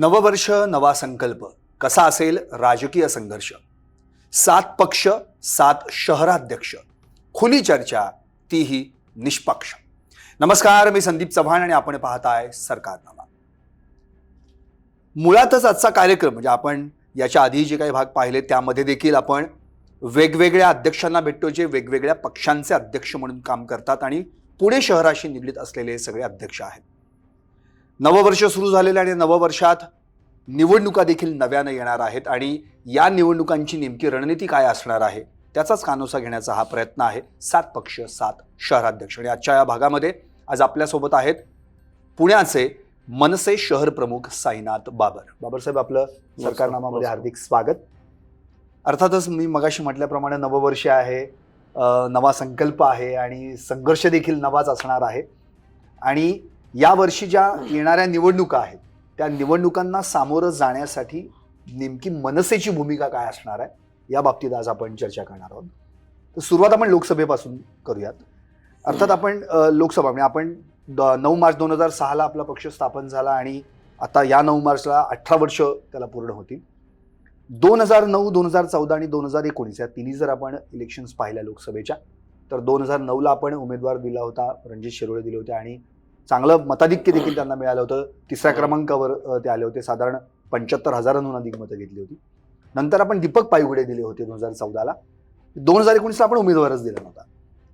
नववर्ष नवा संकल्प. कसा असेल? राजकीय संघर्ष. सात पक्ष सात शहराध्यक्ष. खुली चर्चा तीही निष्पक्ष. नमस्कार मी संदीप चव्हाण आणि आपण पाहताय सरकारनामा. मुळातच आजचा कार्यक्रम म्हणजे आपण याच्या आधी जे काही भाग पाहिले त्यामध्ये देखील आपण वेगवेगळ्या अध्यक्षांना भेटतो जे वेगवेगळ्या पक्षांचे अध्यक्ष म्हणून काम करतात आणि पुणे शहराशी निगडीत असलेले सगळे अध्यक्ष आहेत. नववर्ष सुरू झालेलं आणि नववर्षात निवडणुका देखील नव्यानं येणार आहेत आणि या निवडणुकांची नेमकी रणनीती काय असणार आहे त्याचाच कानोसा घेण्याचा हा प्रयत्न आहे. सात पक्ष सात शहराध्यक्ष आणि आजच्या या भागामध्ये आज आपल्यासोबत आहेत पुण्याचे मनसे शहर प्रमुख साईनाथ बाबर. बाबरसाहेब आपलं सरकारनामामध्ये हार्दिक स्वागत. अर्थातच मी मगाशी म्हटल्याप्रमाणे नववर्ष आहे नवा संकल्प आहे आणि संघर्ष देखील नवाच असणार आहे. आणि या वर्षी ज्या येणाऱ्या निवडणुका आहेत त्या निवडणुकांना सामोरं जाण्यासाठी नेमकी मनसेची भूमिका काय असणार आहे या बाबतीत आज आपण चर्चा करणार आहोत. तर सुरुवात आपण लोकसभेपासून करूयात. अर्थात आपण लोकसभा म्हणजे आपण द- नऊ मार्च दोन हजार सहाला आपला पक्ष स्थापन झाला आणि आता या नऊ मार्चला अठरा वर्ष त्याला पूर्ण होतील. दोन हजार नऊ दोन हजार चौदा आणि दोन हजार एकोणीस या तिन्ही जर आपण इलेक्शन्स पाहिल्या लोकसभेच्या तर दोन हजार नऊला आपण उमेदवार दिला होता रणजित शिरोळे दिले होते आणि चांगलं मताधिक्य देखील त्यांना मिळालं होतं. तिसऱ्या क्रमांकावर ते आले होते. साधारण पंच्याहत्तर हजारांहून अधिक मतं घेतली होती. नंतर आपण दीपक पायगुडे दिले होते दोन हजार चौदाला. दोन हजार एकोणीसला आपण उमेदवारच दिला नव्हता.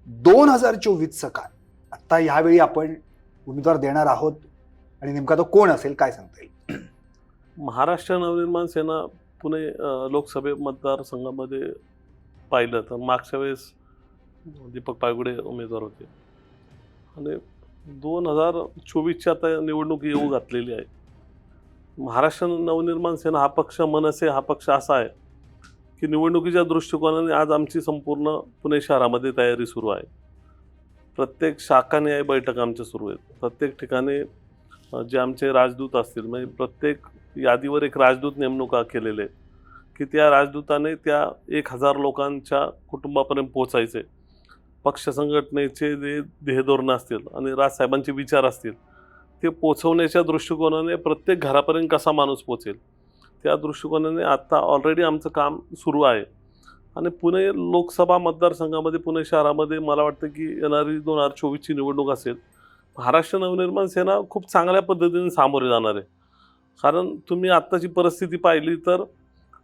दोन हजार चोवीसचं काय आत्ता ह्यावेळी आपण उमेदवार देणार आहोत. आणि नेमका तो कोण असेल काय सांगता येईल? महाराष्ट्र नवनिर्माण सेना पुणे लोकसभे मतदारसंघामध्ये पाहिलं तर मागच्या वेळेस दीपक पायगुडे उमेदवार होते. आणि दोन हजार चोवीसची आता निवडणूक येऊ घातलेली आहे. महाराष्ट्र नवनिर्माण सेना हा पक्ष मनसे हा पक्ष असा आहे की निवडणुकीच्या दृष्टिकोनाने आज आमची संपूर्ण पुणे शहरामध्ये तयारी सुरू आहे. प्रत्येक शाखाने आहे बैठक आमच्या सुरू आहेत. प्रत्येक ठिकाणी जे आमचे राजदूत असतील म्हणजे प्रत्येक यादीवर एक राजदूत नेमणुका केलेले की त्या राजदूताने त्या एक हजार लोकांच्या कुटुंबापर्यंत पोचायचे पक्ष संघटनेचे जे ध्येयधोरणं असतील आणि राजसाहेबांचे विचार असतील ते पोचवण्याच्या दृष्टिकोनाने प्रत्येक घरापर्यंत कसा माणूस पोचेल? त्या दृष्टिकोनाने आत्ता ऑलरेडी आमचं काम सुरू आहे. आणि पुणे लोकसभा मतदारसंघामध्ये पुणे शहरामध्ये मला वाटतं की येणारी दोन हजार चोवीसची निवडणूक असेल महाराष्ट्र नवनिर्माण सेना खूप चांगल्या पद्धतीने सामोरे जाणार आहे. कारण तुम्ही आत्ताची परिस्थिती पाहिली तर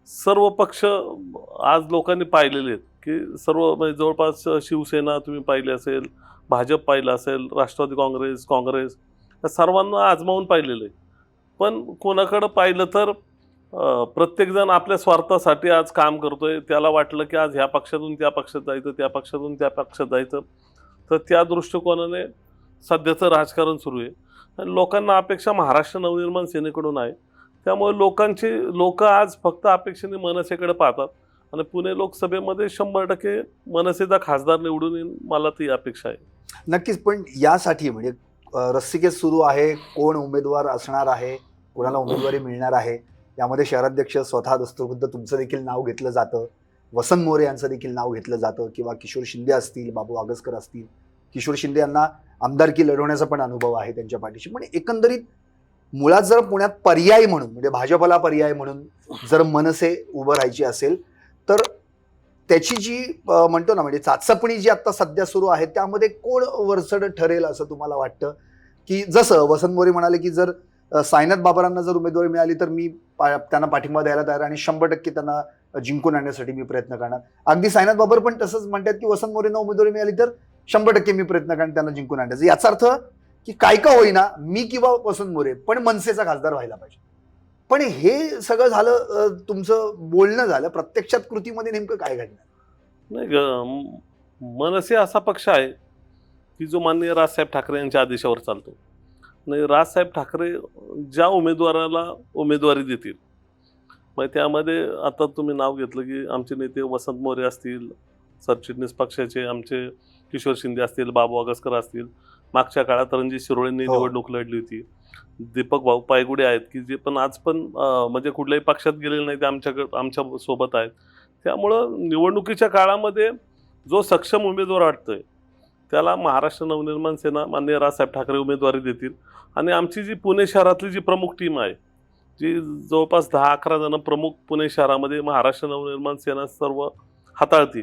सर्व पक्ष आज लोकांनी पाहिलेले आहेत. की सर्व म्हणजे जवळपास शिवसेना तुम्ही पाहिली असेल भाजप पाहिलं असेल राष्ट्रवादी काँग्रेस काँग्रेस या सर्वांना आजमावून पाहिलेलं आहे. पण कोणाकडं पाहिलं तर प्रत्येकजण आपल्या स्वार्थासाठी आज काम करतोय. त्याला वाटलं की आज ह्या पक्षातून त्या पक्षात जायचं त्या पक्षातून त्या पक्षात जायचं. तर त्या दृष्टिकोनाने सध्याचं राजकारण सुरू आहे. आणि लोकांना अपेक्षा महाराष्ट्र नवनिर्माण सेनेकडून आहे. त्यामुळे लोकांची लोक आज फक्त अपेक्षेने मनसेकडे पाहतात. आणि पुणे लोकसभेमध्ये शंभर टक्के मनसेचा खासदार निवडून येईल मला ती अपेक्षा आहे. नक्कीच पण यासाठी म्हणजे अ, रस्सीकेस सुरू आहे कोण उमेदवार असणार आहे कोणाला उमेदवारी मिळणार आहे यामध्ये शहराध्यक्ष स्वतः दस्तुरखुद्द तुमचं देखील नाव घेतलं जातं. वसंत मोरे यांचं देखील नाव घेतलं जातं किंवा किशोर शिंदे असतील बाबू आगसकर असतील. किशोर शिंदे यांना आमदारकी लढवण्याचा पण अनुभव आहे त्यांच्या पाठीशी. पण एकंदरीत मुळात जर पुण्यात पर्याय म्हणून म्हणजे भाजपला पर्याय म्हणून जर मनसे उभं राहायची असेल तर त्याची जी म्हणतो ना म्हणजे चाचपणी जी आता सध्या सुरू आहे त्यामध्ये कोण वरचढ ठरेल असं तुम्हाला वाटतं? की जसं वसंत मोरे म्हणाले की जर सायनाथ साईनाथ बाबरांना जर उमेदवारी मिळाली तर मी पा- त्यांना पाठिंबा द्यायला तयार आणि शंभर टक्के त्यांना जिंकून आणण्यासाठी मी प्रयत्न करणार. अगदी साईनाथ बाबर पण तसंच म्हणतात की वसंत मोरेंना उमेदवारी मिळाली तर शंभर टक्के मी प्रयत्न करणार त्यांना जिंकून आणण्याचा. याचा अर्थ की काय का होईना मी किंवा वसंत मोरे पण मनसेचा खासदार व्हायला पाहिजे. पण हे सगळं झालं तुमचं बोलणं झालं. प्रत्यक्षात कृतीमध्ये नेमकं काय घडणार नाही ग मनसे असा पक्ष आहे की जो माननीय राजसाहेब ठाकरे यांच्या आदेशावर चालतो. नाही राजसाहेब ठाकरे ज्या उमेदवाराला उमेदवारी देतील मग त्यामध्ये आता तुम्ही नाव घेतलं की आमचे नेते वसंत मोरे असतील सरचिटणीस पक्षाचे आमचे किशोर शिंदे असतील बाबू आगसकर असतील. मागच्या काळात रणजित शिरोळेंनी हो. निवडणूक लढली होती. दीपक भाऊ पायगुडे आहेत की जे पण आज पण म्हणजे कुठल्याही पक्षात गेलेले नाही ते आमच्याकडे आमच्यासोबत आहेत. त्यामुळं निवडणुकीच्या काळामध्ये जो सक्षम उमेदवार वाटतोय त्याला महाराष्ट्र नवनिर्माण सेना माननीय राजसाहेब ठाकरे उमेदवारी देतील. आणि आमची जी पुणे शहरातली जी प्रमुख टीम आहे जी जवळपास दहा अकरा जण प्रमुख पुणे शहरामध्ये महाराष्ट्र नवनिर्माण सेना सर्व हाताळती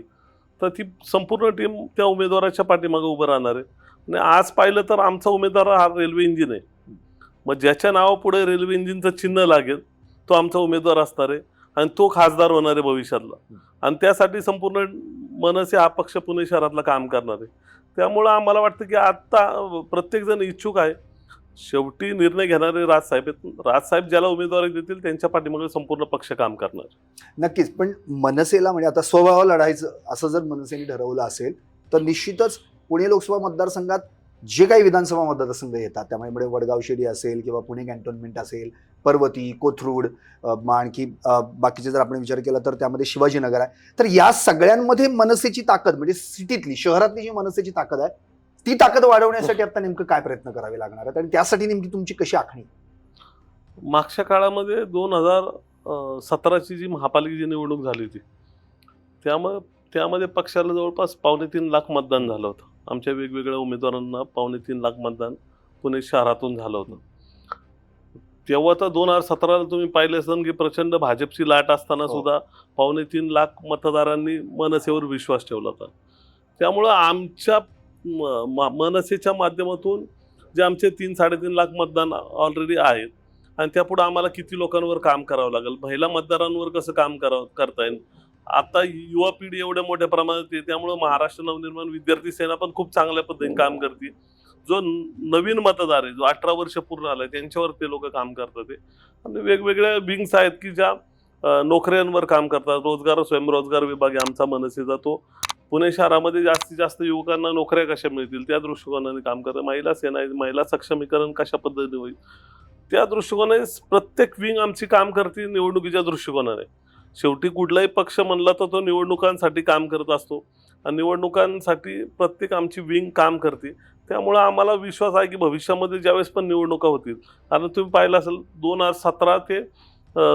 तर ती संपूर्ण टीम त्या उमेदवाराच्या पाठीमागे उभं राहणार आहे. आणि आज पाहिलं तर आमचा उमेदवार हा रेल्वे इंजिन आहे. मग ज्याच्या नावापुढे रेल्वे इंजिनचं चिन्ह लागेल तो आमचा उमेदवार असणार आहे आणि तो खासदार होणार आहे भविष्यातला. आणि त्यासाठी संपूर्ण मनसे हा पक्ष पुणे शहरातलं काम करणार आहे. त्यामुळं आम्हाला वाटतं की आत्ता प्रत्येकजण इच्छुक आहे. शेवटी निर्णय घेणारे राजसाहेब आहेत. राजसाहेब ज्याला उमेदवारी देतील त्यांच्या पाठीमागे संपूर्ण पक्ष काम करणार नक्कीच पण मनसेला म्हणजे आता स्वभाव लढायचं असं जर मनसेने ठरवलं असेल तर निश्चितच पुणे लोकसभा मतदारसंघात जे काही विधानसभा मतदारसंघ येतात त्यामुळे वडगाव शिर्डी असेल किंवा पुणे कॅन्टोन्मेंट असेल पर्वती कोथरूड आणखी बाकीचे जर आपण विचार केला तर त्यामध्ये शिवाजीनगर आहे. तर या सगळ्यांमध्ये मनसेची ताकद म्हणजे सिटीतली शहरातली जी मनसेची ताकद आहे ती ताकद वाढवण्यासाठी आता नेमकं काय प्रयत्न करावे लागणार आहेत? आणि त्यासाठी नेमकी तुमची कशी आखणी? मागच्या काळामध्ये दोन हजार सतराची जी महापालिकेची निवडणूक झाली होती त्यामुळे त्यामध्ये पक्षाला जवळपास पावणे तीन लाख मतदान झालं होतं. आमच्या वेगवेगळ्या उमेदवारांना पावणे तीन लाख मतदान पुणे शहरातून झालं होतं. तेव्हा तर दोन हजार सतराला तुम्ही पाहिले असेल की प्रचंड भाजपची लाट असताना हो. सुद्धा पावणे तीन लाख मतदारांनी मनसेवर विश्वास ठेवला होता. त्यामुळं आमच्या मनसेच्या माध्यमातून जे आमचे तीन साडेतीन लाख मतदान ऑलरेडी आहेत आणि त्यापुढे आम्हाला किती लोकांवर काम करावं लागेल? महिला मतदारांवर कसं काम करावं करता येईल? आता युवा पिढी एवढ्या मोठ्या प्रमाणात येते त्यामुळं महाराष्ट्र नवनिर्माण विद्यार्थी सेना पण खूप चांगल्या पद्धतीने काम करते. जो नवीन मतदार आहे जो अठरा वर्ष पूर्ण आलाय त्यांच्यावर ते लोक काम करतात ते. आणि वेगवेगळ्या विंग्स आहेत की ज्या नोकऱ्यांवर काम करतात. रोजगार स्वयंरोजगार विभाग आमचा मनसेचा तो पुणे शहरामध्ये जास्तीत जास्त युवकांना नोकऱ्या कशा मिळतील त्या दृष्टिकोनाने काम करतात. महिला सेना महिला सक्षमीकरण कशा पद्धतीने होईल? त्या दृष्टिकोनाने प्रत्येक विंग आमची काम करते निवडणुकीच्या दृष्टिकोनाने. शेवटी कुठलाही पक्ष म्हणला तर तो निवडणुकांसाठी काम करत असतो. आणि निवडणुकांसाठी प्रत्येक आमची विंग काम करते. त्यामुळं आम्हाला विश्वास आहे की भविष्यामध्ये ज्यावेळेस पण निवडणुका होतील. कारण तुम्ही पाहिलं असेल दोन हजार सतरा ते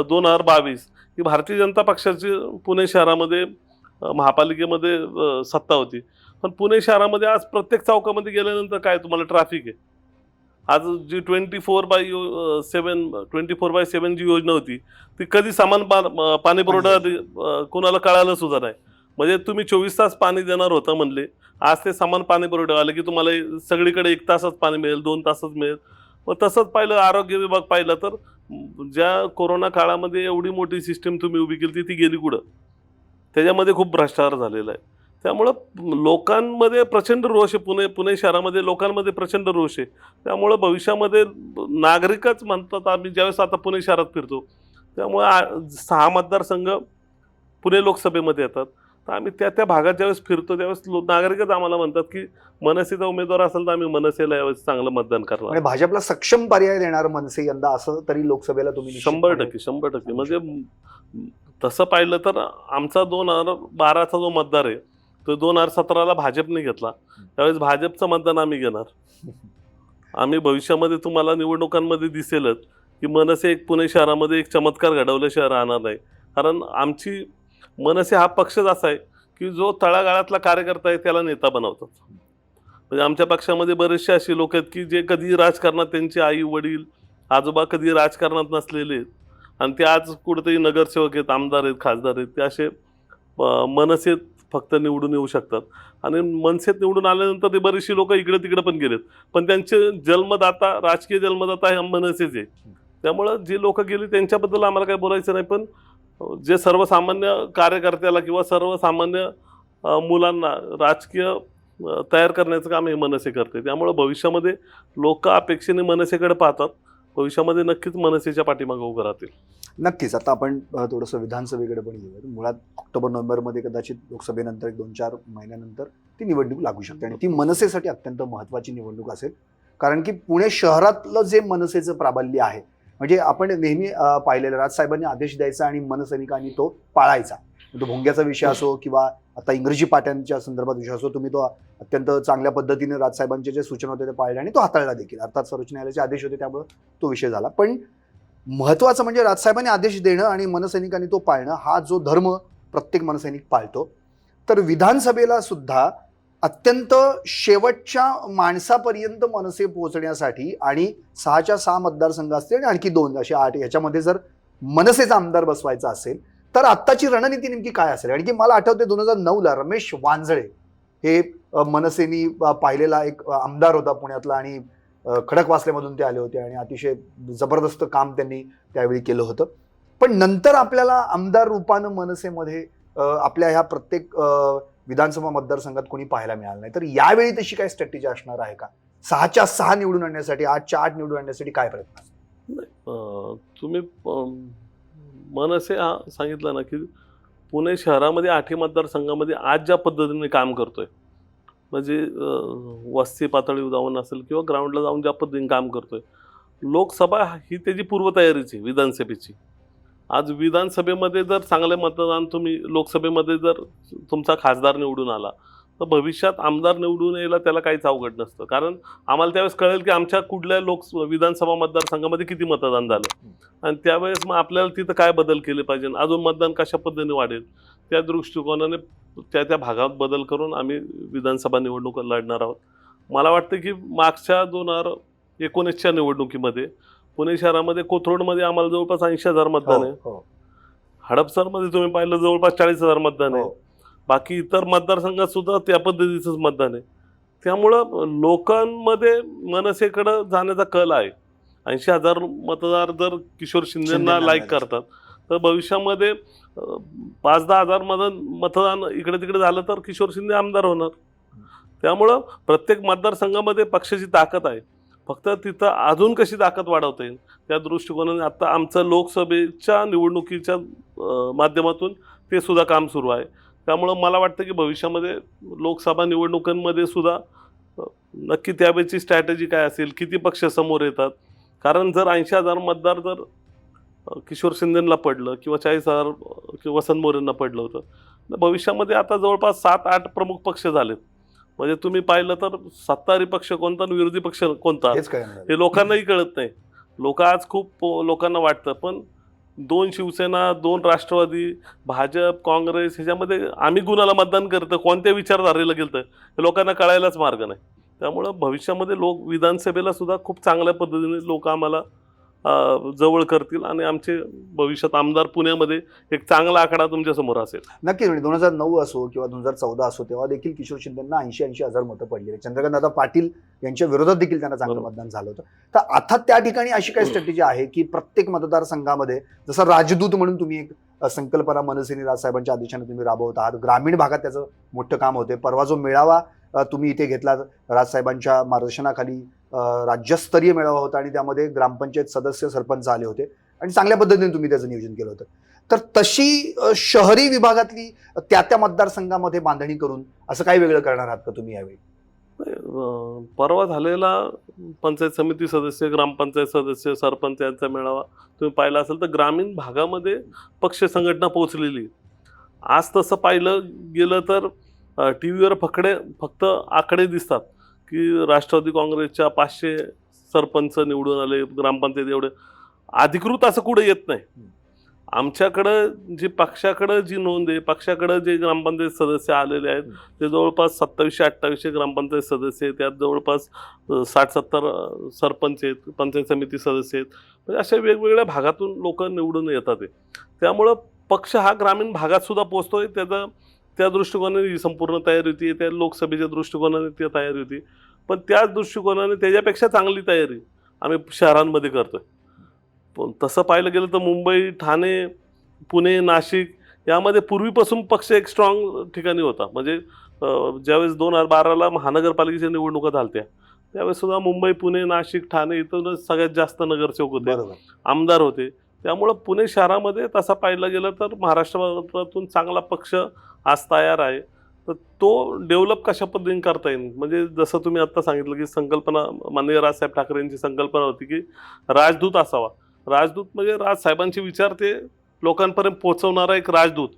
दोन हजार बावीस ही भारतीय जनता पक्षाची पुणे शहरामध्ये महापालिकेमध्ये सत्ता होती. पण पुणे शहरामध्ये आज प्रत्येक चौकामध्ये गेल्यानंतर काय तुम्हाला ट्रॅफिक आहे? आज जी twenty four by seven twenty four by seven जी योजना होती ती कधी सामान पा पाणी पुरवठा कोणाला कळालं सुद्धा नाही. म्हणजे तुम्ही चोवीस तास पाणी देणार होता म्हणले आज ते समान पाणी पुरवठा आलं की तुम्हाला सगळीकडे एक तासच पाणी मिळेल दोन तासच मिळेल. मग तसंच पाहिलं आरोग्य विभाग पाहिलं तर ज्या कोरोना काळामध्ये एवढी मोठी सिस्टीम तुम्ही उभी केली ती गेली कुठं? त्याच्यामध्ये खूप भ्रष्टाचार झालेला आहे. त्यामुळं लोकांमध्ये प्रचंड रोष आहे. पुणे पुणे शहरामध्ये लोकांमध्ये प्रचंड रोष आहे. त्यामुळं भविष्यामध्ये नागरिकच म्हणतात आम्ही ज्यावेळेस आता पुणे शहरात फिरतो त्यामुळे आ- सहा मतदारसंघ पुणे लोकसभेमध्ये येतात. तर आम्ही त्या त्या भागात ज्यावेळेस फिरतो त्यावेळेस लो नागरिकच आम्हाला म्हणतात की मनसेचा उमेदवार असेल तर आम्ही मनसेला यावेळेस चांगलं मतदान करणार. भाजपला सक्षम पर्याय देणार मनसे यंदा असं तरी लोकसभेला तुम्ही शंभर टक्के शंभर टक्के. म्हणजे तसं पाहिलं तर आमचा दोन हजार बाराचा जो मतदार आहे तो दोन हजार सतराला भाजपने घेतला. त्यावेळेस भाजपचं मतदान आम्ही घेणार. आम्ही भविष्यामध्ये तुम्हाला निवडणुकांमध्ये दिसेलच की मनसे एक पुणे शहरामध्ये एक चमत्कार घडवल्याशिवाय राहणार नाही. कारण आमची मनसे हा पक्षच असा आहे की जो तळागाळातला कार्यकर्ता आहे त्याला नेता बनवतात. म्हणजे आमच्या पक्षामध्ये बरेचसे असे लोक आहेत की जे कधी राजकारणात त्यांचे आई वडील आजोबा कधी राजकारणात नसलेले आहेत. आणि ते आज कुठेतरी नगरसेवक आहेत आमदार आहेत खासदार आहेत. ते असे मनसेत फक्त निवडून येऊ शकतात. आणि मनसेत निवडून आल्यानंतर ते बरेचशी लोक इकडे तिकडे पण गेलेत. पण त्यांचे जन्मदाता राजकीय जन्मदाता हे मनसेच आहे त्यामुळं जे लोक गेली त्यांच्याबद्दल आम्हाला काही बोलायचं नाही पण जे सर्वसामान्य कार्यकर्त्याला किंवा सर्वसामान्य मुलांना राजकीय तयार करण्याचं काम हे मनसे करते. त्यामुळं भविष्यामध्ये लोक अपेक्षेने मनसेकडे पाहतात. भविष्यामध्ये नक्कीच मनसेच्या पाठीमागे उभं राहतील. नक्कीच. आता आपण थोडंसं विधानसभेकडे पण येऊयात. मुळात ऑक्टोबर नोव्हेंबरमध्ये कदाचित लोकसभेनंतर एक दोन चार महिन्यानंतर ती निवडणूक लागू शकते आणि ती मनसेसाठी अत्यंत महत्त्वाची निवडणूक असेल. कारण की पुणे शहरातलं जे मनसेचं प्राबल्य आहे म्हणजे आपण नेहमी पाहिलेलं राजसाहेबांनी आदेश द्यायचा आणि मनसैनिकांनी तो पाळायचा. तो भोंग्याचा विषय असो किंवा आता इंग्रजी पाट्यांच्या संदर्भात विषय असो तुम्ही तो अत्यंत चांगल्या पद्धतीने राजसाहेबांचे जे सूचना होते ते पाळले आणि तो हाताळला देखील. अर्थात सर्वोच्च न्यायालयाचे आदेश होते त्यामुळे तो विषय झाला. पण महत्वाचं म्हणजे राजसाहेबांनी आदेश देणं आणि मनसैनिकांनी तो पाळणं हा जो धर्म प्रत्येक मनसैनिक पाळतो. तर विधानसभेला सुद्धा अत्यंत शेवटच्या माणसापर्यंत मनसे पोहोचण्यासाठी आणि सहाच्या सहा मतदारसंघ असतील आणि आणखी दोन असे आठ याच्यामध्ये जर मनसेचा आमदार बसवायचा असेल तर आत्ताची रणनीती नेमकी काय असेल? आणखी मला आठवते दोन हजार नऊला रमेश वांजळे हे मनसेनी पाहिलेला एक आमदार होता पुण्यातला आणि खडकवासल्यामधून ते आले होते आणि अतिशय जबरदस्त काम त्यांनी त्यावेळी केलं होतं. पण नंतर आपल्याला आमदार रूपानं मनसेमध्ये आपल्या ह्या प्रत्येक विधानसभा मतदारसंघात कोणी पाहायला मिळालं नाही. तर यावेळी तशी काय स्ट्रॅटेजी असणार आहे का? सहाच्या सहा निवडून आणण्यासाठी आठच्या आठ निवडून आणण्यासाठी काय प्रयत्न तुम्ही मनसे हा सांगितलं ना की पुणे शहरामध्ये आठही मतदारसंघामध्ये आज ज्या पद्धतीने काम करतोय म्हणजे वस्ती पातळी जाऊन असेल किंवा ग्राउंडला जाऊन ज्या पद्धतीने काम करतोय लोकसभा ही त्याची पूर्वतयारीची विधानसभेची. आज विधानसभेमध्ये जर चांगले मतदान तुम्ही लोकसभेमध्ये जर तुमचा खासदार निवडून आला तर भविष्यात आमदार निवडून यायला त्याला काहीच अवघड नसतं. कारण आम्हाला त्यावेळेस कळेल की आमच्या कुठल्या लोक विधानसभा मतदारसंघामध्ये किती मतदान झालं. आणि त्यावेळेस मग आपल्याला तिथं काय बदल केले पाहिजे? अजून मतदान कशा पद्धतीने वाढेल? त्या दृष्टिकोनाने त्या त्या भागात बदल करून आम्ही विधानसभा निवडणूक लढणार आहोत. मला वाटतं की मागच्या दोन हजार एकोणीसच्या निवडणुकीमध्ये पुणे शहरामध्ये कोथरूडमध्ये आम्हाला जवळपास ऐंशी हजार मतदान आहे. हो, हो, हडपसरमध्ये तुम्ही पाहिलं जवळपास चाळीस हजार मतदान आहे. हो. बाकी इतर मतदारसंघात सुद्धा त्या पद्धतीचंच मतदान आहे. त्यामुळं लोकांमध्ये मनसेकडं जाण्याचा कल आहे. ऐंशी हजार मतदार जर किशोर शिंदेना लाईक. करतात तर भविष्यामध्ये पाच दहा हजार मधन मतदान इकडे तिकडे झालं तर किशोर शिंदे आमदार होणार. त्यामुळं प्रत्येक मतदारसंघामध्ये पक्षाची ताकद आहे. फक्त तिथं अजून कशी ताकद वाढवता येईल त्या दृष्टिकोनाने आता आमचं लोकसभेच्या निवडणुकीच्या माध्यमातून ते सुद्धा काम सुरू आहे. त्यामुळं मला वाटतं की भविष्यामध्ये लोकसभा निवडणुकांमध्ये सुद्धा नक्की त्यावेळेची स्ट्रॅटेजी काय असेल किती पक्ष समोर येतात? कारण जर ऐंशी हजार मतदार जर किशोर शिंदेला पडलं किंवा चाळीस हजार किंवा वसंत मोरेंना पडलं होतं तर भविष्यामध्ये आता जवळपास सात आठ प्रमुख पक्ष झालेत. म्हणजे तुम्ही पाहिलं तर सत्तारी पक्ष कोणता आणि विरोधी पक्ष कोणता? हे लोकांनाही कळत नाही. लोक आज खूप लोकांना वाटतं. पण दोन शिवसेना दोन राष्ट्रवादी भाजप काँग्रेस ह्याच्यामध्ये आम्ही कुणाला मतदान करतं? कोणत्या विचारधारेला गेलं हे लोकांना कळायलाच मार्ग नाही. त्यामुळं भविष्यामध्ये लोक विधानसभेला सुद्धा खूप चांगल्या पद्धतीने लोक आम्हाला जवळ करतील आणि आमचे भविष्यात आमदार पुण्यामध्ये एक चांगला आकडा तुमच्यासमोर असेल. नक्कीच म्हणजे दोन हजार नऊ असो किंवा दोन हजार चौदा असो तेव्हा देखील किशोर शिंदेना ऐंशी ऐंशी हजार मतं पडलेली चंद्रकांत दादा पाटील यांच्या विरोधात देखील त्यांना चांगलं. मतदान झालं होतं. तर आता त्या ठिकाणी अशी काय स्ट्रॅटेजी आहे की प्रत्येक मतदारसंघामध्ये जसं राजदूत म्हणून तुम्ही एक संकल्पना मनसेनी राजसाहेबांच्या आदेशाने तुम्ही राबवत आहात. ग्रामीण भागात त्याचं मोठं काम होते. परवा जो मेळावा तुम्ही इथे घेतला राजसाहेबांच्या मार्गदर्शनाखाली राज्यस्तरीय मेळावा होता आणि त्यामध्ये ग्रामपंचायत सदस्य सरपंच आले होते. आणि चांगल्या पद्धतीने तुम्ही त्याचं नियोजन केलं होतं. तर तशी शहरी विभागातली त्या त्या मतदारसंघामध्ये बांधणी करून असं काय वेगळं करणार आहात का तुम्ही यावेळी? परवा झालेला पंचायत समिती सदस्य ग्रामपंचायत सदस्य सरपंच यांचा मेळावा तुम्ही पाहिला असेल तर ग्रामीण भागामध्ये पक्ष संघटना पोहोचलेली आज तसं पाहिलं गेलं तर टी व्हीवर फकडे फक्त आकडे दिसतात. की राष्ट्रवादी काँग्रेसच्या पाचशे सरपंच निवडून आले ग्रामपंचायत एवढे. अधिकृत असं कुठं येत नाही. आमच्याकडं जी पक्षाकडं जी नोंद आहे पक्षाकडं जे ग्रामपंचायत सदस्य आलेले आहेत ते जवळपास सत्तावीसशे अठ्ठावीसशे ग्रामपंचायत सदस्य आहेत. त्यात जवळपास साठ सत्तर सरपंच आहेत पंचायत समिती सदस्य आहेत. म्हणजे अशा वेगवेगळ्या भागातून लोक निवडून येतात आहे त्यामुळं पक्ष हा ग्रामीण भागात सुद्धा पोचतोय त्याचा त्या दृष्टिकोनाने ही संपूर्ण तयारी होती त्या लोकसभेच्या दृष्टिकोनाने ती तयारी होती. पण त्याच दृष्टिकोनाने त्याच्यापेक्षा चांगली तयारी आम्ही शहरांमध्ये करतोय. पण तसं पाहिलं गेलं तर मुंबई ठाणे पुणे नाशिक यामध्ये पूर्वीपासून पक्ष एक स्ट्रॉंग ठिकाणी होता. म्हणजे ज्यावेळेस दोन हजार बाराला महानगरपालिकेच्या निवडणुका झालत्या त्यावेळेस सुद्धा मुंबई पुणे नाशिक ठाणे इथूनच सगळ्यात जास्त नगरसेवक होते. आमदार होते. त्यामुळं पुणे शहरामध्ये तसा पाहिलं गेलं तर महाराष्ट्रातून चांगला पक्ष आज तयार आहे. तर तो डेव्हलप कशा पद्धतीने करता येईल? म्हणजे जसं तुम्ही आत्ता सांगितलं की संकल्पना माननीय राजसाहेब ठाकरे यांची संकल्पना होती की राजदूत असावा. राजदूत म्हणजे राजसाहेबांचे विचार ते लोकांपर्यंत पोहोचवणारा एक राजदूत.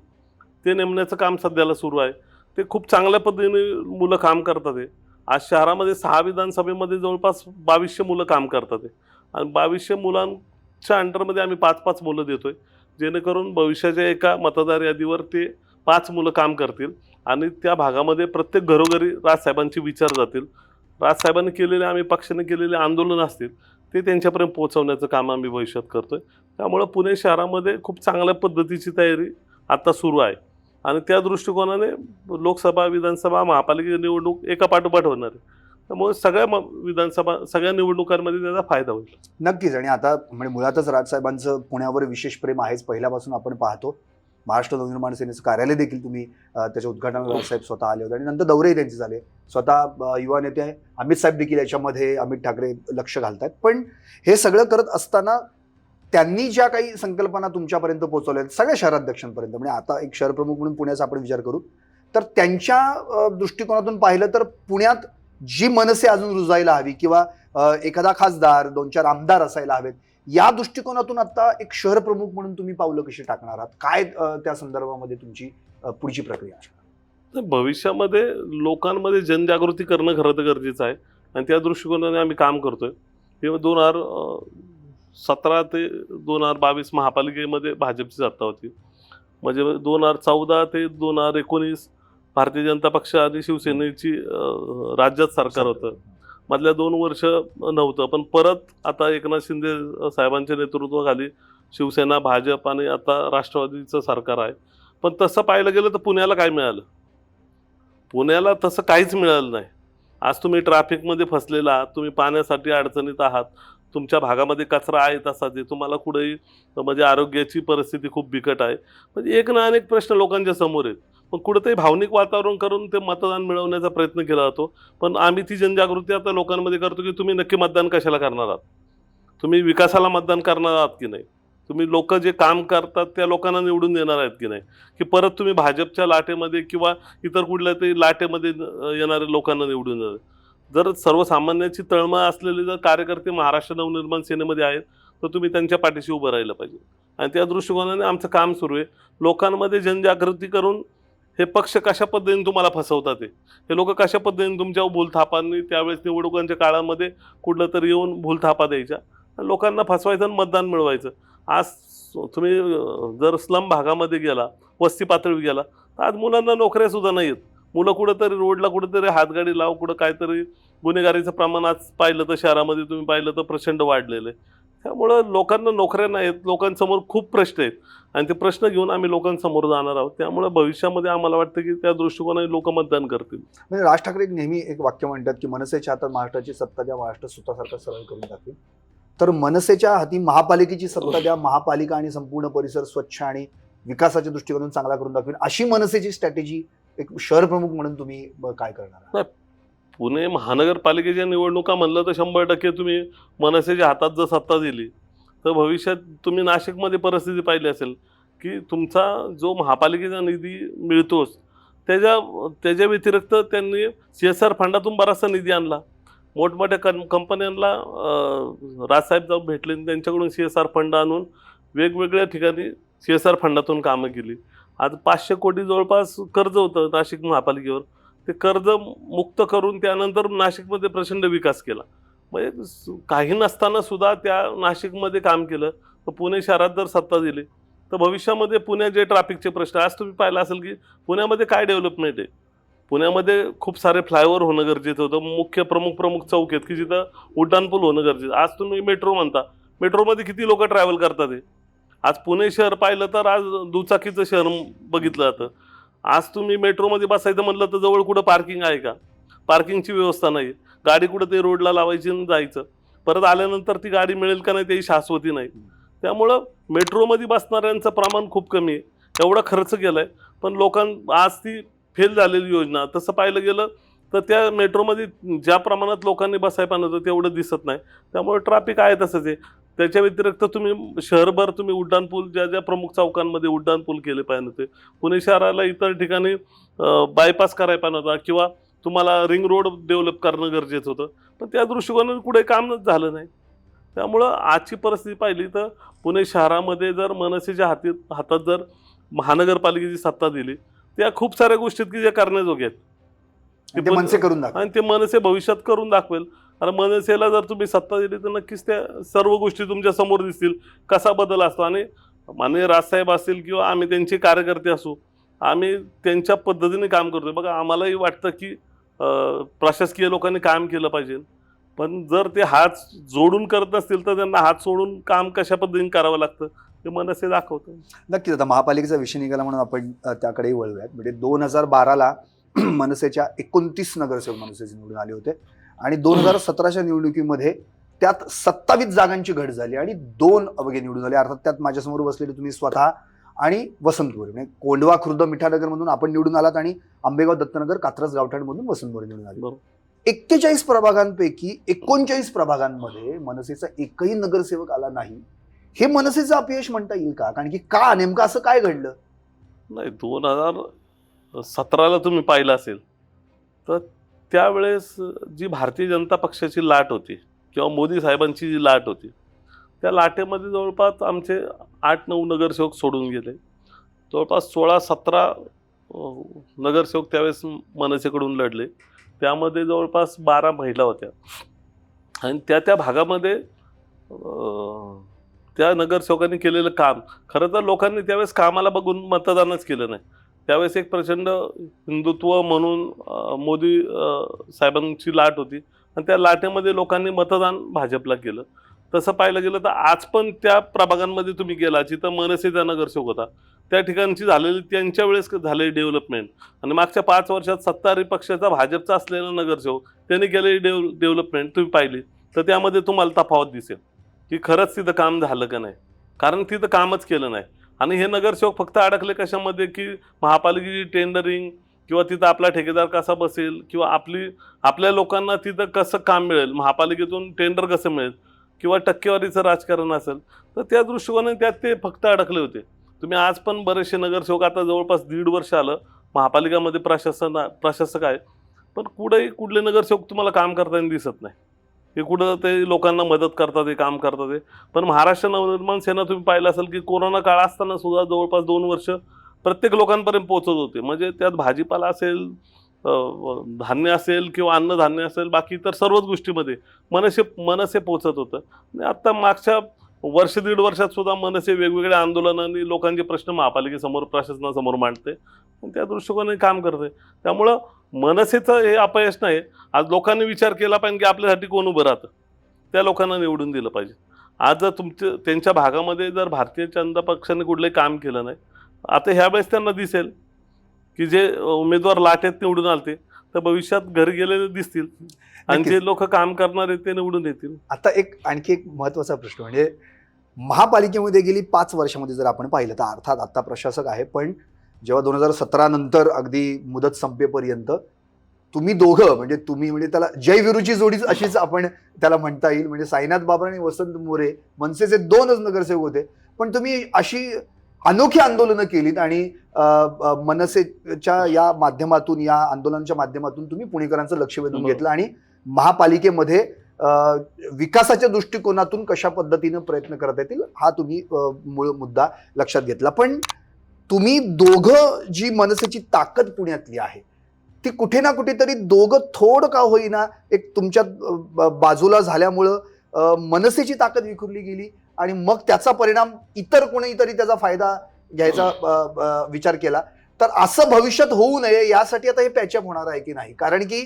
ते नेमण्याचं काम सध्याला सुरू आहे. ते खूप चांगल्या पद्धतीने मुलं काम करतात आहे आज शहरामध्ये सहा विधानसभेमध्ये जवळपास बावीसशे मुलं काम करतात आहे आणि बावीसशे मुलां च्या अंडरमध्ये आम्ही पाच पाच मुलं देतोय. जेणेकरून भविष्याच्या एका मतदार यादीवर ते पाच मुलं काम करतील आणि त्या भागामध्ये प्रत्येक घरोघरी राजसाहेबांचे विचार जातील. राजसाहेबांनी केलेले आम्ही पक्षाने केलेले आंदोलन असतील ते त्यांच्यापर्यंत पोहोचवण्याचं काम आम्ही भविष्यात करतोय. त्यामुळं पुणे शहरामध्ये खूप चांगल्या पद्धतीची तयारी आता सुरू आहे. आणि त्या दृष्टिकोनाने लोकसभा विधानसभा महापालिका निवडणूक एका पाठोपाठ होणार आहे. त्यामुळे सगळ्या विधानसभा सगळ्या निवडणुकांमध्ये त्याचा फायदा होईल. नक्कीच. आणि आता म्हणजे मुळातच राजसाहेबांचं पुण्यावर विशेष प्रेम आहेच पहिल्यापासून आपण पाहतो. महाराष्ट्र नवनिर्माण सेनेचं कार्यालय देखील तुम्ही त्याच्या उद्घाटनाला राजसाहेब स्वतः आले होते. आणि नंतर दौरेही त्यांचे झाले. स्वतः युवा नेते अमित साहेब देखील याच्यामध्ये अमित ठाकरे लक्ष घालतात पण हे सगळं करत असताना त्यांनी ज्या काही संकल्पना तुमच्यापर्यंत पोहोचवल्या आहेत, सगळ्या शहराध्यक्षांपर्यंत म्हणजे आता एक शहर प्रमुख म्हणून पुण्याचा आपण विचार करू तर त्यांच्या दृष्टिकोनातून पाहिलं तर पुण्यात जी मनसे अजून रुजायला हवी किंवा एखादा खासदार दोन चार आमदार असायला हवेत या दृष्टिकोनातून आता एक शहर प्रमुख म्हणून तुम्ही पावलं कशी टाकणार आहात? काय त्या संदर्भामध्ये तुमची पुढची प्रक्रिया तर भविष्यामध्ये लोकांमध्ये जनजागृती करणं खरं तर गरजेचं आहे. आणि त्या दृष्टिकोनाने आम्ही काम करतोय. ते दोन हजार सतरा ते दोन हजार बावीस महापालिकेमध्ये भाजपची सत्ता होती. म्हणजे दोन हजार चौदा ते दोन हजार एकोणीस भारतीय जनता पक्ष आणि शिवसेनेची राज्यात सरकार होतं. मधल्या दोन वर्ष नव्हतं पण परत आता एकनाथ शिंदे साहेबांच्या नेतृत्वाखाली शिवसेना भाजप आणि आता राष्ट्रवादीचं सरकार आहे. पण तसं पाहायला गेलं तर पुण्याला काय मिळालं? पुण्याला तसं काहीच मिळालं नाही. आज तुम्ही ट्रॅफिकमध्ये फसलेला आहात तुम्ही पाण्यासाठी अडचणीत आहात तुमच्या भागामध्ये कचरा आहे तसा जे तुम्हाला कुठेही म्हणजे आरोग्याची परिस्थिती खूप बिकट आहे. म्हणजे एक ना अनेक प्रश्न लोकांच्या समोर आहेत. पण कुठेतरी भावनिक वातावरण करून ते मतदान मिळवण्याचा प्रयत्न केला जातो. पण आम्ही ती जनजागृती आता लोकांमध्ये करतो की तुम्ही नक्की मतदान कशाला करणार आहात? तुम्ही विकासाला मतदान करणार आहात की नाही? तुम्ही लोक जे काम करतात त्या लोकांना निवडून देणार आहेत की नाही? की परत तुम्ही भाजपच्या लाटेमध्ये किंवा इतर कुठल्या तरी लाटेमध्ये येणाऱ्या लोकांना निवडून देणार जर सर्वसामान्याची तळमळ असलेले जर कार्यकर्ते महाराष्ट्र नवनिर्माण सेनेमध्ये आहेत तर तुम्ही त्यांच्या पाठीशी उभं राहिलं पाहिजे. आणि त्या दृष्टिकोनाने आमचं काम सुरू आहे. लोकांमध्ये जनजागृती करून हे पक्ष कशा पद्धतीने तुम्हाला फसवतात ते हे लोक कशा पद्धतीने तुमच्या भूलथापांनी त्यावेळेस निवडणुकांच्या काळामध्ये कुठलं तरी येऊन भूलथापा द्यायच्या? लोकांना फसवायचं आणि मतदान मिळवायचं. आज तुम्ही जर स्लम भागामध्ये गेला वस्ती पातळी गेला तर आज मुलांना नोकऱ्यासुद्धा नाही आहेत मुलं कुठंतरी रोडला कुठंतरी हातगाडी लाव कुठं काहीतरी गुन्हेगारीचं प्रमाण आज पाहिलं तर शहरामध्ये तुम्ही पाहिलं तर प्रचंड वाढलेलं आहे. त्यामुळं लोकांना नोकऱ्या नाहीत लोकांसमोर खूप प्रश्न आहेत. आणि ते प्रश्न घेऊन आम्ही लोकांसमोर जाणार आहोत. त्यामुळे भविष्यामध्ये आम्हाला वाटतं की त्या दृष्टिकोनाने लोक मतदान करतील. म्हणजे राज ठाकरे नेहमी एक वाक्य म्हणतात की मनसेच्या हातात महाराष्ट्राची सत्ता द्या महाराष्ट्र स्वतःसारखा सरळ करून दाखवेल तर मनसेच्या हाती महापालिकेची सत्ता द्या महापालिका आणि संपूर्ण परिसर स्वच्छ आणि विकासाच्या दृष्टिकोनातून चांगला करून दाखवेल. अशी मनसेची स्ट्रॅटेजी एक शहर प्रमुख म्हणून तुम्ही काय करणार? पुणे महानगरपालिकेच्या निवडणुका म्हणलं तर शंभर टक्के तुम्ही मनसेच्या हातात जर सत्ता दिली तर भविष्यात तुम्ही नाशिकमध्ये परिस्थिती पाहिली असेल की तुमचा जो महापालिकेचा निधी मिळतोच त्याच्या त्याच्या व्यतिरिक्त त्यांनी सी एस आर फंडातून बराचसा निधी आणला. मोठमोठ्या कं कंपन्यांना राजसाहेब जाऊन भेटले आणि त्यांच्याकडून सी एस आर फंड आणून वेगवेगळ्या ठिकाणी सी एस आर फंडातून कामं केली. आज पाचशे कोटी जवळपास कर्ज होतं नाशिक महापालिकेवर. ते कर्ज मुक्त करून त्यानंतर नाशिकमध्ये प्रचंड विकास केला. म्हणजे काही नसताना सुद्धा त्या नाशिकमध्ये काम केलं. तर पुणे शहरात जर सत्ता दिली तर भविष्यामध्ये पुण्यात जे ट्रॅफिकचे प्रश्न आज तुम्ही पाहिलं असेल की पुण्यामध्ये काय डेव्हलपमेंट आहे? पुण्यामध्ये खूप सारे फ्लायओव्हर होणं गरजेचं होतं. मुख्य प्रमुख प्रमुख चौक आहेत की जिथं उड्डाणपूल होणं गरजेचं आज तुम्ही मेट्रो म्हणता. मेट्रोमध्ये किती लोक ट्रॅव्हल करतात हे? आज पुणे शहर पाहिलं तर आज दुचाकीचं शहर बघितलं जातं. आज तुम्ही मेट्रोमध्ये बसायचं म्हटलं तर जवळ कुठं पार्किंग आहे का? पार्किंगची व्यवस्था नाही. गाडी कुठं ते रोडला लावायची आणि जायचं. परत आल्यानंतर ती गाडी मिळेल का नाही तेही शाश्वती नाही. त्यामुळं मेट्रोमध्ये बसणाऱ्यांचं प्रमाण खूप कमी आहे. एवढा खर्च केला आहे पण लोकां आज ती फेल झालेली योजना. तसं पाहिलं गेलं तर त्या मेट्रोमध्ये ज्या प्रमाणात लोकांनी बसाय पाहिजे होतं तेवढं दिसत नाही. त्यामुळे ट्रॅफिक आहे तसंच आहे. त्याच्या व्यतिरिक्त तुम्ही शहरभर तुम्ही उड्डाणपूल ज्या ज्या प्रमुख चौकांमध्ये उड्डाणपूल केले पाहिजे होते पुणे शहराला इतर ठिकाणी बायपास करायला पाहिजे होता किंवा तुम्हाला रिंग रोड डेव्हलप करणं गरजेचं होतं. पण त्या दृष्टिकोनाने कुठे कामच झालं नाही. त्यामुळं आजची परिस्थिती पाहिली तर पुणे शहरामध्ये जर मनसेच्या हाती हातात जर महानगरपालिकेची सत्ता दिली त्या खूप साऱ्या गोष्टी आहेत की ज्या करण्याजोग्या आहेत. ते मनसे करून आणि ते मनसे भविष्यात करून दाखवेल. आणि मनसेला जर तुम्ही सत्ता दिली तर नक्कीच त्या सर्व गोष्टी तुमच्यासमोर दिसतील. कसा बदल असतो? आणि माननीय राजसाहेब असतील किंवा आम्ही त्यांचे कार्यकर्ते असू आम्ही त्यांच्या पद्धतीने काम करतोय. बघा आम्हालाही वाटतं की प्रशासकीय लोकांनी काम केलं पाहिजे. पण जर ते हात जोडून करत नसतील तर त्यांना हात सोडून काम कशा पद्धतीने करावं लागतं ते मनसे दाखवतं. नक्कीच. आता महापालिकेचा विषय निघाला म्हणून आपण त्याकडेही वळूयात. म्हणजे दोन हजार बाराला मनसेच्या एकोणतीस नगरसेवक मनसेचे निवडून आले होते. आणि दोन हजार सतराच्या निवडणुकीमध्ये त्यात सत्तावीस जागांची घट झाली आणि दोन अवघे निवडून झाले अर्थात त्यात माझ्यासमोर बसलेले तुम्ही स्वतः आणि वसंत मोरे म्हणजे कोंडवा खुर्द मिठानगरमधून आपण निवडून आलात आणि आंबेगाव दत्तनगर कात्रज गावठाणमधून वसंत मोरे निवडून आले. एक्केचाळीस प्रभागांपैकी एकोणचाळीस प्रभागांमध्ये मनसेचा एकही नगरसेवक आला नाही. हे मनसेचं अपयश म्हणता येईल का? कारण की का नेमकं असं काय घडलं? नाही दोन हजार सतराला तुम्ही पाहिलं असेल तर त्यावेळेस जी भारतीय जनता पक्षाची लाट होती किंवा मोदी साहेबांची जी लाट होती त्या लाटेमध्ये जवळपास आमचे आठ नऊ नगरसेवक सोडून गेले. जवळपास सोळा सतरा नगरसेवक त्यावेळेस मनसेकडून लढले. त्यामध्ये जवळपास बारा महिला होत्या. आणि त्या त्या भागामध्ये त्या नगरसेवकांनी केलेलं काम खरं तर लोकांनी त्यावेळेस कामाला बघून मतदानच केलं नाही. त्यावेळेस एक प्रचंड हिंदुत्व म्हणून मोदी साहेबांची लाट होती. आणि त्या लाटेमध्ये लोकांनी मतदान भाजपला केलं. तसं पाहायला गेलं तर आज पण त्या प्रभागांमध्ये तुम्ही गेला जिथं मनसेचा नगरसेवक होता. त्या ठिकाणची झालेली त्यांच्या वेळेस झालेली डेव्हलपमेंट. आणि मागच्या पाच वर्षात सत्ताधारी पक्षाचा भाजपचा असलेला नगरसेवक त्यांनी केलेली डेव्ह डेव्हलपमेंट तुम्ही पाहिली. तर त्यामध्ये तुम्हाला तफावत दिसेल की खरंच तिथं काम झालं का नाही? कारण तिथं कामच केलं नाही. आणि हे नगरसेवक फक्त अडकले कशामध्ये की महापालिकेची टेंडरिंग किंवा तिथं आपला ठेकेदार कसा बसेल किंवा आपली आपल्या लोकांना तिथं कसं काम मिळेल? महापालिकेतून टेंडर कसं मिळेल? किंवा टक्केवारीचं राजकारण असेल तर त्या दृष्टिकोनाने त्यात ते फक्त अडकले होते. तुम्ही आज पण बरेचसे नगरसेवक आता जवळपास दीड वर्ष आलं महापालिकामध्ये प्रशासन प्रशासक आहे. पण कुठेही कुठले नगरसेवक तुम्हाला काम करताना दिसत नाही. हे कुठं ते लोकांना मदत करतात हे काम करतात हे. पण महाराष्ट्र नवनिर्माण सेना तुम्ही पाहिलं असेल की कोरोना काळ असताना सुद्धा जवळपास दोन वर्ष प्रत्येक लोकांपर्यंत पोहोचत होते. म्हणजे त्यात भाजीपाला असेल धान्य असेल किंवा अन्नधान्य असेल बाकी तर सर्वच गोष्टीमध्ये मनसे मनसे पोचत होतं. आणि आत्ता मागच्या वर्ष दीड वर्षात सुद्धा मनसे वेगवेगळ्या आंदोलनांनी लोकांचे प्रश्न महापालिकेसमोर प्रशासनासमोर मांडते. त्या दृष्टिकोनाने काम करते. त्यामुळं मनसेचं हे अपयश नाही. आज लोकांनी विचार केला पाहिजे की आपल्यासाठी कोण उभं राहतं? त्या लोकांना निवडून दिलं पाहिजे. आज जर तुमच्या त्यांच्या भागामध्ये जर भारतीय जनता पक्षाने कुठलंही काम केलं नाही आता ह्यावेळेस त्यांना दिसेल की जे उमेदवार लाटेत निवडून आलते तर भविष्यात घरी गेलेले दिसतील. आणि. जे लोक काम करणार आहेत ते निवडून येतील. आता एक आणखी एक महत्त्वाचा प्रश्न म्हणजे महापालिकेमध्ये गेली पाच वर्षामध्ये जर आपण पाहिलं तर अर्थात आता प्रशासक आहे पण जेव्हा दोन हजार सतरा नंतर अगदी मुदत संपेपर्यंत तुम्ही दोघं म्हणजे तुम्ही म्हणजे त्याला जय विरुची जोडीच अशीच आपण त्याला म्हणता येईल. म्हणजे साईनाथ बाबर आणि वसंत मोरे मनसेचे दोनच नगरसेवक होते. पण तुम्ही अशी अनोखी आंदोलनं केलीत आणि मनसेच्या या माध्यमातून या आंदोलनाच्या माध्यमातून तुम्ही पुणेकरांचं लक्ष वेधून. घेतलं आणि महापालिकेमध्ये विकासाच्या दृष्टिकोनातून कशा पद्धतीनं प्रयत्न करता येतील हा तुम्ही मूळ मुद्दा लक्षात घेतला. पण तुम्ही दोघं जी मनसेची ताकद पुण्यातली आहे ती कुठे ना कुठेतरी दोघं थोडं का होईना एक तुमच्या ब- बाजूला झाल्यामुळं मनसेची ताकद विखुरली गेली आणि मग त्याचा परिणाम इतर कोणीतरी त्याचा फायदा घ्यायचा विचार केला. तर असं भविष्यात होऊ नये यासाठी आता हे पॅचअप होणार आहे की नाही? कारण की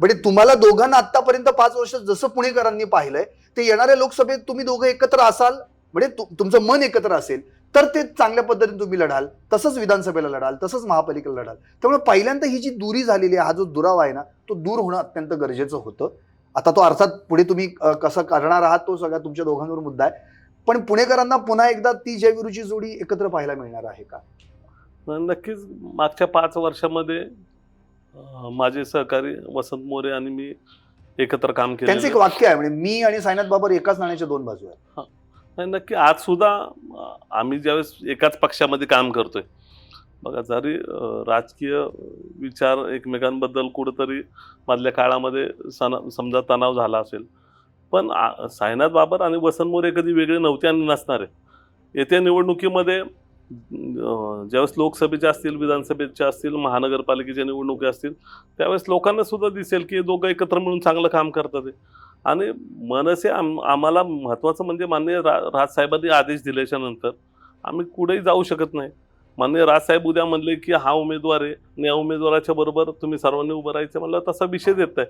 म्हणजे तुम्हाला दोघांना आतापर्यंत पाच वर्ष जसं पुणेकरांनी पाहिलंय ते येणाऱ्या लोकसभेत तुम्ही दोघं एकत्र असाल म्हणजे तु- तुमचं मन एकत्र असेल तर ते चांगल्या पद्धतीने तुम्ही लढाल तसंच विधानसभेला लढाल तसंच महापालिकेला लढाल. त्यामुळे पहिल्यांदा ही जी दुरी झालेली आहे हा जो दुरावा आहे ना तो दूर होणं अत्यंत गरजेचं होतं. आता तो अर्थात पुढे तुम्ही कसं करणार आहात तो सगळ्या तुमच्या दोघांवर मुद्दा आहे. पण पुणेकरांना पुन्हा एकदा ती जयविरूची जोडी एकत्र पाहायला मिळणार आहे का? नक्कीच मागच्या पाच वर्षामध्ये माझे सहकारी वसंत मोरे आणि मी एकत्र काम त्यांचं केलं एक वाक्य आहे म्हणजे मी आणि सायनाथ बाबर एकाच नाण्याच्या दोन बाजू आहेत नाही नक्की आज सुद्धा आम्ही ज्यावेळेस एकाच पक्षामध्ये काम करतोय बघा जरी राजकीय विचार एकमेकांबद्दल कुठंतरी मधल्या काळामध्ये सना समजा तणाव झाला असेल पण साईनाथ बाबर आणि वसंत मोरे कधी वेगळे नव्हते आणि नसणारे येत्या निवडणुकीमध्ये ज्यावेळेस लोकसभेच्या असतील विधानसभेच्या असतील महानगरपालिकेच्या निवडणुकी असतील त्यावेळेस लोकांना सुद्धा दिसेल की दोघं एकत्र मिळून चांगलं काम करतात आणि मनसे आम आम्हाला महत्त्वाचं म्हणजे माननीय रा राजसाहेबांनी आदेश दिल्याच्या नंतर आम्ही कुठेही जाऊ शकत नाही. माननीय राजसाहेब उद्या म्हणले की हा उमेदवार आहे आणि या उमेदवाराच्या बरोबर तुम्ही सर्वांनी उभं राहायचं म्हणलं तसा विषय देत आहे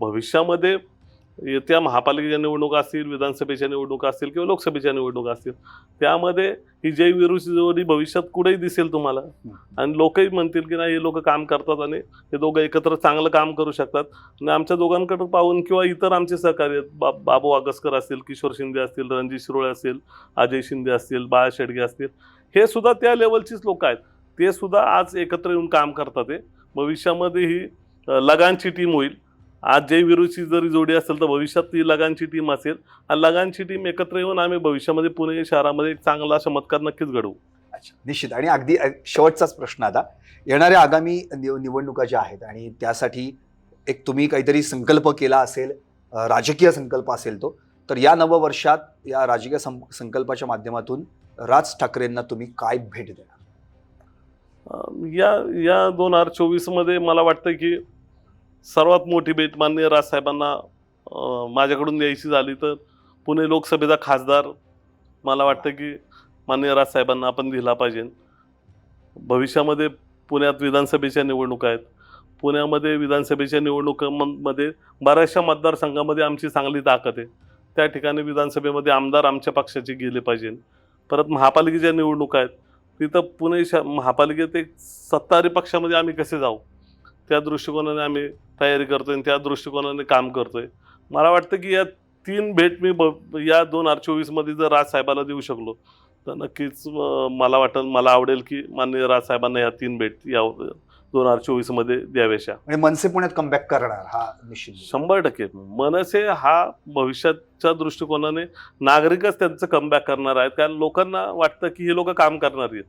भविष्यामध्ये येत्या महापालिकेच्या निवडणुका असतील विधानसभेच्या निवडणुका असतील किंवा लोकसभेच्या निवडणुका असतील त्यामध्ये ही जय विरुची जोडी भविष्यात कुठेही दिसेल तुम्हाला. आणि लोकही म्हणतील की नाही हे लोक काम करतात आणि हे दोघं एकत्र चांगलं काम करू शकतात. आणि आमच्या दोघांकडे पाहून किंवा इतर आमचे सहकारी बा बाबू आगसकर असतील किशोर शिंदे असतील रणजित शिरोळे असतील अजय शिंदे असतील बाळा शेडगे असतील हे सुद्धा त्या लेवलचीच लोक आहेत. ते सुद्धा आज एकत्र येऊन काम करतात हे. भविष्यामध्ये ही लगानची टीम होईल. आज जय विरुची जरी जोडी असेल तर भविष्यात ती लगानची टीम असेल आणि लगानची टीम एकत्र येऊन आम्ही भविष्यामध्ये पुणे शहरामध्ये एक चांगला चमत्कार नक्कीच घडवू. अच्छा निश्चित. आणि अगदी शेवटचाच प्रश्न आता. येणाऱ्या आगामी निव निवडणुका ज्या आहेत आणि त्यासाठी एक तुम्ही काहीतरी संकल्प केला असेल राजकीय संकल्प असेल तो तर या नववर्षात या राजकीय सं संकल्पाच्या माध्यमातून राज ठाकरेंना तुम्ही काय भेट देणार? या या दोन हजार चोवीसमध्ये मला वाटतं की सर्वात मोठी भेट माननीय राजसाहेबांना माझ्याकडून द्यायची झाली तर पुणे लोकसभेचा खासदार मला वाटतं की माननीय राजसाहेबांना आपण दिला पाहिजे. भविष्यामध्ये पुण्यात विधानसभेच्या निवडणुका आहेत. पुण्यामध्ये विधानसभेच्या निवडणुकांमध्ये बऱ्याचशा मतदारसंघामध्ये आमची चांगली ताकद आहे. त्या ठिकाणी विधानसभेमध्ये आमदार आमच्या पक्षाचे गेले पाहिजे. परत महापालिकेच्या निवडणुका आहेत. तिथं पुणे श महापालिकेत एक सत्ताधारी पक्षामध्ये आम्ही कसे जाऊ? त्या दृष्टिकोनाने आम्ही तयारी करतोय आणि त्या दृष्टिकोनाने काम करतोय. मला वाटतं की या तीन भेट मी ब या दोन हजार चोवीसमध्ये जर राजसाहेबाला देऊ शकलो तर नक्कीच मला वाटेल मला आवडेल की माननीय राजसाहेबांना या तीन भेट या दोन हजार चोवीसमध्ये द्याव्याशा. म्हणजे मनसे पुण्यात कमबॅक करणार हा निश्चित शंभर टक्के. मनसे हा भविष्याच्या दृष्टिकोनाने नागरिकच त्यांचं कमबॅक करणार आहेत. कारण लोकांना वाटतं की हे लोक काम करणार आहेत.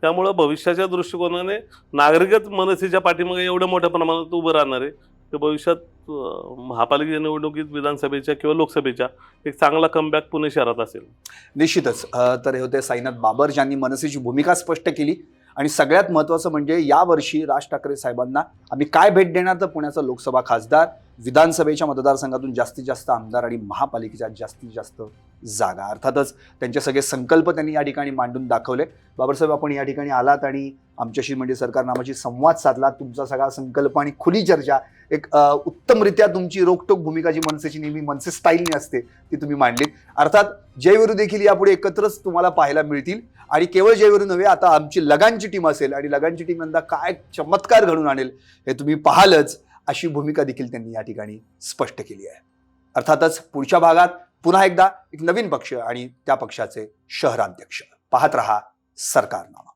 त्यामुळं भविष्याच्या दृष्टिकोनाने नागरिकच मनसेच्या पाठीमागे एवढ्या मोठ्या प्रमाणात उभं राहणार आहे. तर भविष्यात महापालिकेच्या निवडणुकीत विधानसभेच्या किंवा लोकसभेच्या एक चांगला कमबॅक पुणे शहरात असेल. निश्चितच. तर हे होते साईनाथ बाबर ज्यांनी मनसेची भूमिका स्पष्ट केली. आणि सगळ्यात महत्त्वाचं म्हणजे यावर्षी राज ठाकरे साहेबांना आम्ही काय भेट देणार तर पुण्याचा लोकसभा खासदार विधानसभेच्या मतदारसंघातून जास्तीत जास्त आमदार आणि महापालिकेच्या जास्तीत जास्त जागा. अर्थातच त्यांचे सगळे संकल्प त्यांनी या ठिकाणी मांडून दाखवले. बाबासाहेब आपण या ठिकाणी आलात आणि आमच्याशी म्हणजे सरकार नामाची संवाद साधला. तुमचा सगळा संकल्प आणि खुली चर्चा एक उत्तमरित्या तुमची रोकटोक भूमिका जी मनसेची नेहमी मनसे स्टाईलने असते ती तुम्ही मांडली अर्थात जयविरू देखील यापुढे एकत्रच तुम्हाला पाहायला मिळतील. आणि केवळ जयविरू नव्हे आता आमची लगांची टीम असेल आणि लगांची टीम यंदा काय चमत्कार घडून आणेल हे तुम्ही पाहालच अशी भूमिका देखील त्यांनी या ठिकाणी स्पष्ट केली आहे. अर्थातच पुढच्या भागात पुन्हा एकदा एक नवीन पक्ष आणि त्या पक्षाचे शहराध्यक्ष. पाहत रहा सरकारनामा.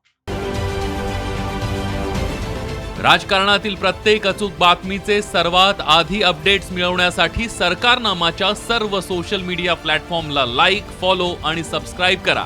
राजकारणातील प्रत्येक अचूक बातमीचे सर्वात आधी अपडेट्स मिळवण्यासाठी सरकारनामाच्या सर्व सोशल मीडिया प्लॅटफॉर्मला लाईक फॉलो आणि सबस्क्राईब करा.